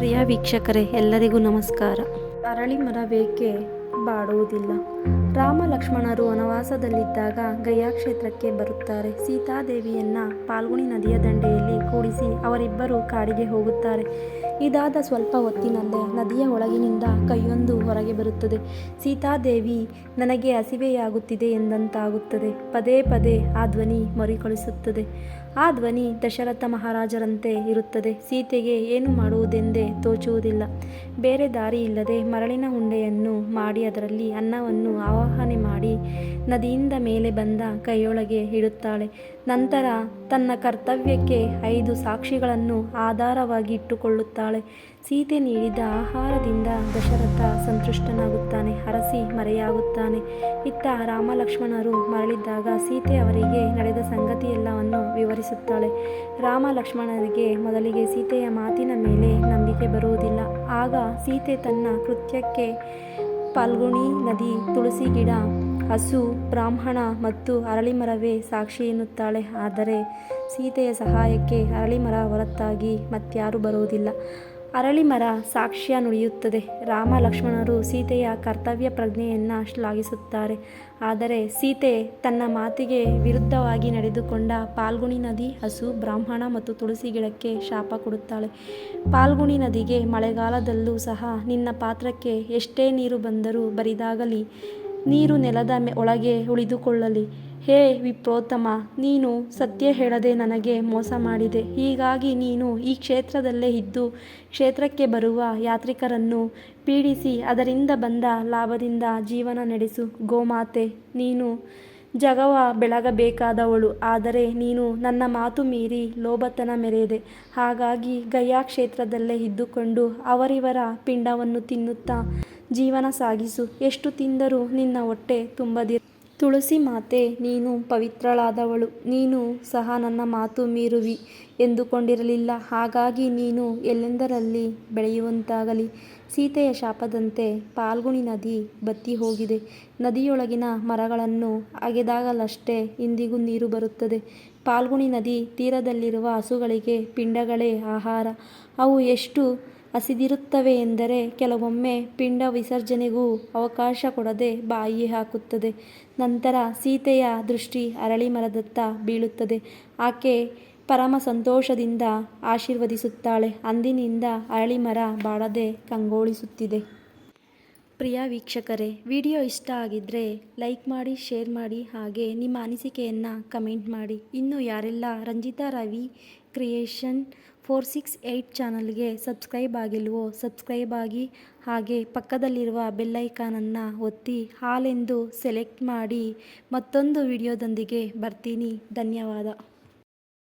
ಪ್ರಿಯ ವೀಕ್ಷಕರೇ ಎಲ್ಲರಿಗೂ ನಮಸ್ಕಾರ. ಅರಳಿ ಮರ ಬೇಕೆ ಬಾಡುವುದಿಲ್ಲ. ರಾಮ ಲಕ್ಷ್ಮಣರು ವನವಾಸದಲ್ಲಿದ್ದಾಗ ಗಯಾ ಕ್ಷೇತ್ರಕ್ಕೆ ಬರುತ್ತಾರೆ. ಸೀತಾದೇವಿಯನ್ನ ಪಾಲ್ಗುಣಿ ನದಿಯ ದಂಡೆಯಲ್ಲಿ ಕೂಡಿಸಿ ಅವರಿಬ್ಬರು ಕಾಡಿಗೆ ಹೋಗುತ್ತಾರೆ. ಇದಾದ ಸ್ವಲ್ಪ ಹೊತ್ತಿನಲ್ಲೇ ನದಿಯ ಒಳಗಿನಿಂದ ಕೈಯೊಂದು ಹೊರಗೆ ಬರುತ್ತದೆ. ಸೀತಾದೇವಿ, ನನಗೆ ಹಸಿವೆಯಾಗುತ್ತಿದೆ ಎಂದಂತಾಗುತ್ತದೆ. ಪದೇ ಪದೇ ಆ ಧ್ವನಿ ಮರುಕಳಿಸುತ್ತದೆ. ಆ ಧ್ವನಿ ದಶರಥ ಮಹಾರಾಜರಂತೆ ಇರುತ್ತದೆ. ಸೀತೆಗೆ ಏನು ಮಾಡುವುದೆಂದೇ ತೋಚುವುದಿಲ್ಲ. ಬೇರೆ ದಾರಿ ಇಲ್ಲದೆ ಮರಳಿನ ಉಂಡೆಯನ್ನು ಮಾಡಿ ಅದರಲ್ಲಿ ಅನ್ನವನ್ನು ಆವಾಹನೆ ಮಾಡಿ ನದಿಯಿಂದ ಮೇಲೆ ಬಂದ ಕೈಯೊಳಗೆ ಇಡುತ್ತಾಳೆ. ನಂತರ ತನ್ನ ಕರ್ತವ್ಯಕ್ಕೆ ಐದು ಸಾಕ್ಷಿಗಳನ್ನು ಆಧಾರವಾಗಿ ಇಟ್ಟುಕೊಳ್ಳುತ್ತಾಳೆ. ಸೀತೆ ನೀಡಿದ ಆಹಾರದಿಂದ ದಶರಥ ಸಂತುಷ್ಟನಾಗುತ್ತಾನೆ ಹರಸಿ ಮರೆಯಾಗುತ್ತಾನೆ. ಇತ್ತ ರಾಮ ಲಕ್ಷ್ಮಣರು ಮರಳಿದ್ದಾಗ ಸೀತೆ ಅವರಿಗೆ ನಡೆದ ಸಂಗತಿಯೆಲ್ಲವನ್ನು ವಿವರಿಸುತ್ತಾಳೆ. ರಾಮ ಲಕ್ಷ್ಮಣರಿಗೆ ಮೊದಲಿಗೆ ಸೀತೆಯ ಮಾತಿನ ಮೇಲೆ ನಂಬಿಕೆ ಬರುವುದಿಲ್ಲ. ಆಗ ಸೀತೆ ತನ್ನ ಕೃತ್ಯಕ್ಕೆ ಪಾಲ್ಗುಣಿ ನದಿ, ತುಳಸಿ ಗಿಡ, ಹಸು, ಬ್ರಾಹ್ಮಣ ಮತ್ತು ಅರಳಿಮರವೇ ಸಾಕ್ಷಿ ಎನ್ನುತ್ತಾಳೆ. ಆದರೆ ಸೀತೆಯ ಸಹಾಯಕ್ಕೆ ಅರಳಿಮರ ಹೊರತಾಗಿ ಮತ್ಯಾರೂ ಬರುವುದಿಲ್ಲ. ಅರಳಿಮರ ಸಾಕ್ಷ್ಯ ನುಡಿಯುತ್ತದೆ. ರಾಮ, ಲಕ್ಷ್ಮಣರು ಸೀತೆಯ ಕರ್ತವ್ಯ ಪ್ರಜ್ಞೆಯನ್ನು ಶ್ಲಾಘಿಸುತ್ತಾರೆ. ಆದರೆ ಸೀತೆ ತನ್ನ ಮಾತಿಗೆ ವಿರುದ್ಧವಾಗಿ ನಡೆದುಕೊಂಡ ಪಾಲ್ಗುಣಿ ನದಿ ಹಸು ಬ್ರಾಹ್ಮಣ ಮತ್ತು ತುಳಸಿ ಗಿಡಕ್ಕೆ ಶಾಪ ಕೊಡುತ್ತಾಳೆ. ಪಾಲ್ಗುಣಿ ನದಿಗೆ ಮಳೆಗಾಲದಲ್ಲೂ ಸಹ ನಿನ್ನ ಪಾತ್ರಕ್ಕೆ ಎಷ್ಟೇ ನೀರು ಬಂದರೂ ಬರಿದಾಗಲಿ. ನೀರು ನೆಲದ ಒಳಗೆ ಉಳಿದುಕೊಳ್ಳಲಿ. ಹೇ ವಿಪ್ರೋತ್ತಮ, ನೀನು ಸತ್ಯ ಹೇಳದೆ ನನಗೆ ಮೋಸ ಮಾಡಿದೆ. ಹೀಗಾಗಿ ನೀನು ಈ ಕ್ಷೇತ್ರದಲ್ಲೇ ಇದ್ದು, ಕ್ಷೇತ್ರಕ್ಕೆ ಬರುವ ಯಾತ್ರಿಕರನ್ನು ಪೀಡಿಸಿ, ಅದರಿಂದ ಬಂದ ಲಾಭದಿಂದ ಜೀವನ ನಡೆಸು. ಗೋಮಾತೆ, ನೀನು ಜಗವ ಬೆಳಗಬೇಕಾದವಳು, ಆದರೆ ನೀನು ನನ್ನ ಮಾತು ಮೀರಿ ಲೋಭತನ ಮೆರೆದೆ. ಹಾಗಾಗಿ ಗಯಾ ಕ್ಷೇತ್ರದಲ್ಲೇ ಇದ್ದುಕೊಂಡು ಅವರಿವರ ಪಿಂಡವನ್ನು ತಿನ್ನುತ್ತಾ ಜೀವನ ಸಾಗಿಸು. ಎಷ್ಟು ತಿಂದರೂ ನಿನ್ನ ಹೊಟ್ಟೆ ತುಂಬದಿ ತುಳಸಿ ಮಾತೆ, ನೀನು ಪವಿತ್ರಳಾದವಳು, ನೀನು ಸಹ ನನ್ನ ಮಾತು ಮೀರುವಿ ಎಂದುಕೊಂಡಿರಲಿಲ್ಲ. ಹಾಗಾಗಿ ನೀನು ಎಲ್ಲೆಂದರಲ್ಲಿ ಬೆಳೆಯುವಂತಾಗಲಿ. ಸೀತೆಯ ಶಾಪದಂತೆ ಪಾಲ್ಗುಣಿ ನದಿ ಬತ್ತಿ ಹೋಗಿದೆ. ನದಿಯೊಳಗಿನ ಮರಗಳನ್ನು ಅಗೆದಾಗಲಷ್ಟೇ ಇಂದಿಗೂ ನೀರು ಬರುತ್ತದೆ. ಪಾಲ್ಗುಣಿ ನದಿ ತೀರದಲ್ಲಿರುವ ಹಸುಗಳಿಗೆ, ಪಿಂಡಗಳೇ ಆಹಾರ. ಅವು ಎಷ್ಟು ಹಸಿದಿರುತ್ತವೆ ಎಂದರೆ ಕೆಲವೊಮ್ಮೆ ಪಿಂಡ ವಿಸರ್ಜನೆಗೂ ಅವಕಾಶ ಕೊಡದೆ ಬಾಯಿ ಹಾಕುತ್ತದೆ. ನಂತರ ಸೀತೆಯ ದೃಷ್ಟಿ ಅರಳಿ ಮರದತ್ತ ಬೀಳುತ್ತದೆ. ಆಕೆ ಪರಮ ಸಂತೋಷದಿಂದ ಆಶೀರ್ವದಿಸುತ್ತಾಳೆ. ಅಂದಿನಿಂದ ಅರಳಿ ಮರ ಬಾಡದೆ ಕಂಗೊಳಿಸುತ್ತಿದೆ. ಪ್ರಿಯ ವೀಕ್ಷಕರೇ, ವಿಡಿಯೋ ಇಷ್ಟ ಆಗಿದ್ದರೆ ಲೈಕ್ ಮಾಡಿ, ಶೇರ್ ಮಾಡಿ, ಹಾಗೆ ನಿಮ್ಮ ಅನಿಸಿಕೆಯನ್ನು ಕಮೆಂಟ್ ಮಾಡಿ. ಇನ್ನು ಯಾರೆಲ್ಲ Ranjita Ravi creation four six eight ಚಾನಲ್ಗೆ ಸಬ್ಸ್ಕ್ರೈಬ್ ಆಗಿಲ್ವೋ ಸಬ್ಸ್ಕ್ರೈಬ್ ಆಗಿ ಹಾಗೆ ಪಕ್ಕದಲ್ಲಿರುವ ಬೆಲ್ಲೈಕಾನನ್ನು ಒತ್ತಿ ಹಾಲೆಂದು ಸೆಲೆಕ್ಟ್ ಮಾಡಿ ಮತ್ತೊಂದು ವಿಡಿಯೋದೊಂದಿಗೆ ಬರ್ತೀನಿ. ಧನ್ಯವಾದ.